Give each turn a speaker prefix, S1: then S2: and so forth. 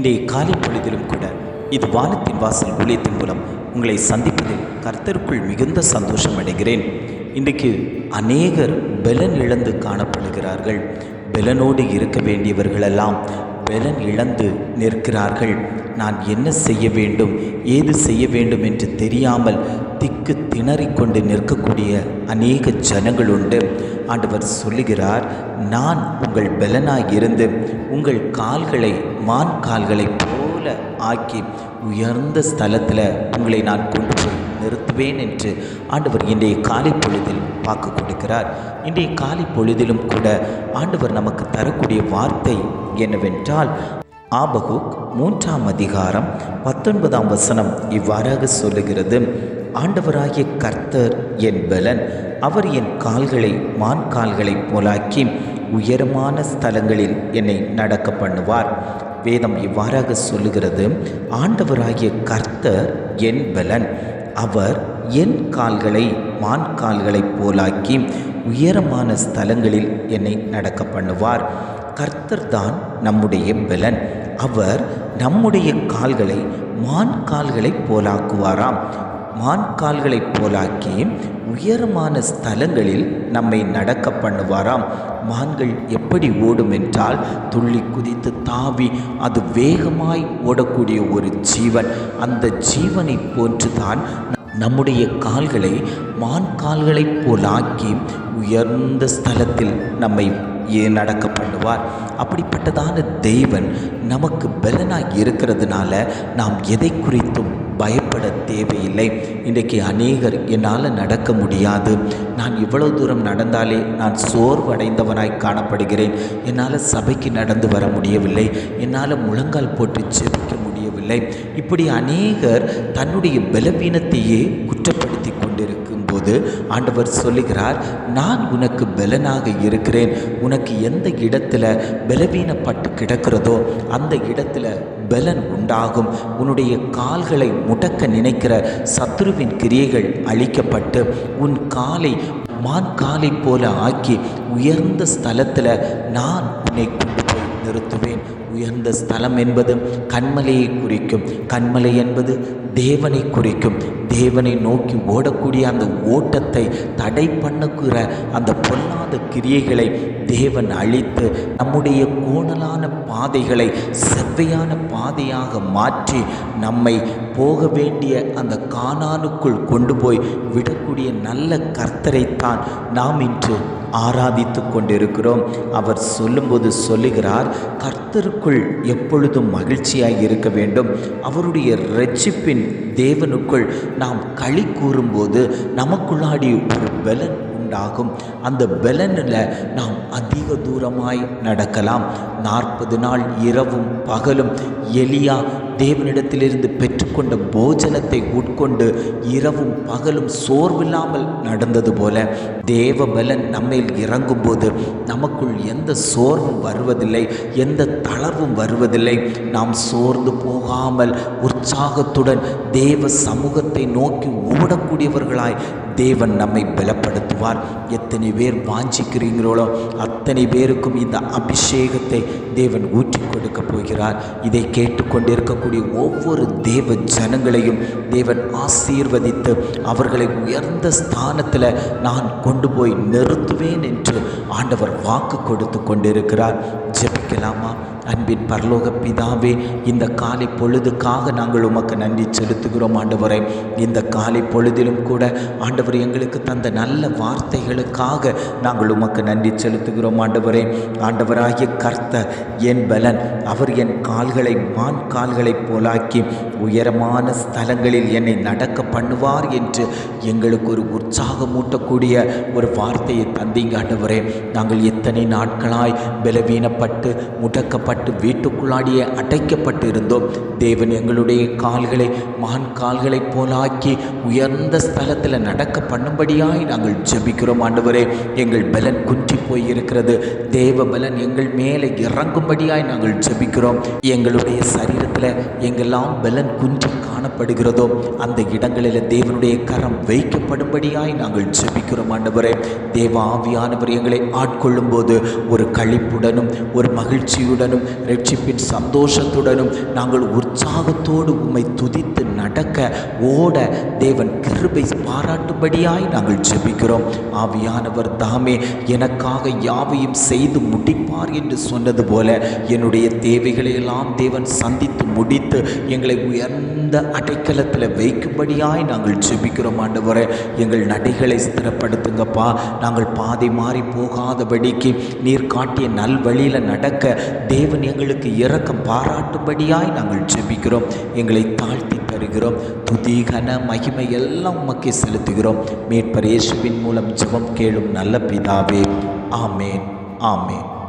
S1: இன்றைய காலை பொழுதிலும் கூட இது வானத்தின் வாசல் ஊழியத்தின் மூலம் உங்களை சந்திப்பதில் கர்த்தருக்குள் மிகுந்த சந்தோஷம் அடைகிறேன். இன்றைக்கு அநேகர் பலன் இழந்து காணப்படுகிறார்கள். பலனோடு இருக்க வேண்டியவர்களெல்லாம் பலன் இழந்து நிற்கிறார்கள். நான் என்ன செய்ய வேண்டும்? ஏது செய்ய வேண்டும் என்று தெரியாமல் திக்கு திணறிக்கொண்டு நிற்கக்கூடிய அநேக ஜனங்கள் உண்டு. ஆண்டவர் சொல்லுகிறார் நான் உங்கள் பலனாக இருந்து உங்கள் கால்களை மான் கால்களைப் போல ஆக்கி உயர்ந்த ஸ்தலத்தில் உங்களை நான் கொண்டு போய் நிறுத்துவேன் என்று ஆண்டவர் இன்றைய காலை பொழுதில் வாக்கு கொடுக்கிறார். இன்றைய காலை பொழுதிலும் கூட ஆண்டவர் நமக்கு தரக்கூடிய வார்த்தை என்னவென்றால் ஆபகுக் மூன்றாம் அதிகாரம் பத்தொன்பதாம் வசனம் இவ்வாறாக சொல்லுகிறது. ஆண்டவராகிய கர்த்தர் என் பலன். அவர் என் கால்களை மான் கால்களைப் போலாக்கி உயரமான ஸ்தலங்களில் என்னை நடக்க பண்ணுவார். வேதம் இவ்வாறாக சொல்லுகிறது ஆண்டவராகிய கர்த்தர் என் பலன். அவர் என் கால்களை மான் கால்களைப் போலாக்கி உயரமான ஸ்தலங்களில் என்னை நடக்க பண்ணுவார். கர்த்தர் தான் நம்முடைய பலன். அவர் நம்முடைய கால்களை மான் கால்களைப் போலாக்குவாராம். மான் கால்களைப் போலாக்கி உயரமான ஸ்தலங்களில் நம்மை நடக்க பண்ணுவாராம். மான்கள் எப்படி ஓடும் என்றால் துள்ளி குதித்து தாவி அது வேகமாய் ஓடக்கூடிய ஒரு ஜீவன். அந்த ஜீவனை போன்றுதான் நம்முடைய கால்களை மான் கால்களைப் போலாக்கி உயர்ந்த ஸ்தலத்தில் நம்மை ஏ நடக்க பண்ணுவார்? அப்படிப்பட்டதான தெய்வன் நமக்கு பலனாக இருக்கிறதுனால நாம் எதை குறித்தும் பயப்பட தேவையில்லை. இன்றைக்கு அநேகர் என்னால் நடக்க முடியாது. நான் இவ்வளவு தூரம் நடந்தாலே நான் சோர்வடைந்தவனாய் காணப்படுகிறேன். என்னால் சபைக்கு நடந்து வர முடியவில்லை. என்னால் முழங்கால் போட்டு ஜெபிக்க முடியவில்லை. இப்படி அநேகர் தன்னுடைய பலவீனத்தையே குற்றப்படுத்தி கொண்டிருக்கும் போது ஆண்டவர் சொல்லுகிறார் நான் உனக்கு பலனாக இருக்கிறேன். உனக்கு எந்த இடத்துல பலவீனப்பட்டு கிடக்கிறதோ அந்த இடத்துல பலன் உண்டாகும். உன்னுடைய கால்களை முடக்க நினைக்கிற சத்ருவின் கிரியைகள் அழிக்கப்பட்டு உன் காலை மான் காலை போல ஆக்கி உயர்ந்த ஸ்தலத்தில் நான் உன்னை நிறுத்துவேன். உயர்ந்த ஸ்தலம் என்பது கண்மலையை குறிக்கும். கண்மலை என்பது தேவனை குறிக்கும். தேவனை நோக்கி ஓடக்கூடிய அந்த ஓட்டத்தை தடை பண்ணுகிற அந்த பொல்லாத கிரியைகளை தேவன் அழித்து நம்முடைய கோணலான பாதைகளை செவ்வையான பாதையாக மாற்றி நம்மை போக வேண்டிய அந்த காணானுக்குள் கொண்டு போய் விடக்கூடிய நல்ல கர்த்தரைத்தான் நாம் இன்று ஆராதித்து கொண்டிருக்கிறோம். அவர் சொல்லும்போது சொல்லுகிறார் கர்த்தருக்குள் எப்பொழுதும் மகிழ்ச்சியாக இருக்க வேண்டும். அவருடைய ரட்சிப்பின் தேவனுக்குள் நாம் களி கூறும்போது நமக்குள்ளாடி ஒரு பலன் உண்டாகும். அந்த பலனில் நாம் அதிக தூரமாய் நடக்கலாம். நாற்பது நாள் இரவும் பகலும் எலியா தேவனிடத்திலிருந்து பெற்றுக்கொண்ட போஜனத்தை உட்கொண்டு இரவும் பகலும் சோர்வில்லாமல் நடந்தது போல தேவ பலன் நம்மேல் இறங்கும்போது நமக்குள் எந்த சோர்வும் வருவதில்லை எந்த தளர்வும் வருவதில்லை. நாம் சோர்ந்து போகாமல் உற்சாகத்துடன் தேவ சமூகத்தை நோக்கி ஓடக்கூடியவர்களாய் தேவன் நம்மை பலப்படுத்துவார். எத்தனை பேர் வாஞ்சிக்கிறீங்களோ அத்தனை பேருக்கும் இந்த அபிஷேகத்தை தேவன் ஊற்றி கொடுக்க போகிறார். இதை கேட்டுக்கொண்டிருக்கக்கூடிய ஒவ்வொரு தேவ ஜனங்களையும் தேவன் ஆசீர்வதித்து அவர்களை உயர்ந்த ஸ்தானத்தில் நான் கொண்டு போய் நிறுத்துவேன் என்று ஆண்டவர் வாக்கு கொடுத்து கொண்டிருக்கிறார். ஜெபிக்கலாமா? அன்பின் பரலோக பிதாவே இந்த காலை பொழுதுக்காக நாங்கள் உமக்கு நன்றி செலுத்துகிறோம் ஆண்டவரை. இந்த காலை பொழுதிலும் கூட ஆண்டவர் எங்களுக்கு தந்த நல்ல வார்த்தைகளுக்காக நாங்கள் உமக்கு நன்றி செலுத்துகிறோம் ஆண்டவரே. ஆண்டவராகிய கர்த்த என் பலன் அவர் என் கால்களை மான் கால்களைப் போலாக்கி உயரமான ஸ்தலங்களில் என்னை நடக்க பண்ணுவார் என்று எங்களுக்கு ஒரு உற்சாகமூட்டக்கூடிய ஒரு வார்த்தையை தந்தீங்க ஆண்டவரே. நாங்கள் எத்தனை நாட்களாய் பலவீனப்பட்டு முடக்கப்பட்டு வீட்டுக்குள்ளாடியே அடைக்கப்பட்டு இருந்தோம். தேவன் எங்களுடைய கால்களை மான் கால்களைப் போலாக்கி உயர்ந்த ஸ்தலத்தில் நடக்க பண்ணும்படியாய் நாங்கள் ஜெபிக்கிறோம் ஆண்டவரே. எங்கள் பலன் குன்றி போய் இருக்கிறது தேவ பலன் எங்கள் மேலே இறங்கும்படியாய் நாங்கள் ஜெபிக்கிறோம். எங்களுடைய சரீரத்தில் எங்கெல்லாம் பலன் குன்றி காணப்படுகிறதோ அந்த இடங்களில் தேவனுடைய கரம் வைக்கப்படும்படியாய் நாங்கள் ஜெபிக்கிறோம் ஆண்டவரே. தேவ ஆவியானவர் எங்களை ஆட்கொள்ளும் போது ஒரு களிப்புடனும் ஒரு மகிழ்ச்சியுடனும் ரட்சிப்பின் சந்தோஷத்துடனும் நாங்கள் உற்சாகத்தோடு உம்மை துதித்து நடக்க ஓட தேவன் கிருபை பாராட்டும்படியாய் நாங்கள் ஜெபிக்கிறோம். ஆவியானவர் தாமே எனக்காக யாவையும் செய்து முடிப்பார் என்று சொன்னது போல என்னுடைய தேவைகளை எல்லாம் தேவன் சந்தித்து முடித்து எங்களை உயர்ந்த அடைக்கலத்தில் வைக்கும்படியாய் நாங்கள் ஜெபிக்கிறோம் ஆண்டவரே. எங்கள் நடைகளை ஸ்திரப்படுத்துங்கப்பா. நாங்கள் பாதை மாறி போகாதபடிக்கு நீர் காட்டிய நல்வழியில் நடக்க தேவன் எங்களுக்கு இறக்கம் பாராட்டும்படியாய் நாங்கள் ஜெபிக்கிறோம். எங்களை தாழ்த்தி தருகிறோம். துதிகன மகிமை எல்லாம் உமக்கே செலுத்துகிறோம். மேற்பரேசுவின் மூலம் ஜெபம் கேளும் நல்ல பிதாவே. ஆமேன் ஆமேன்.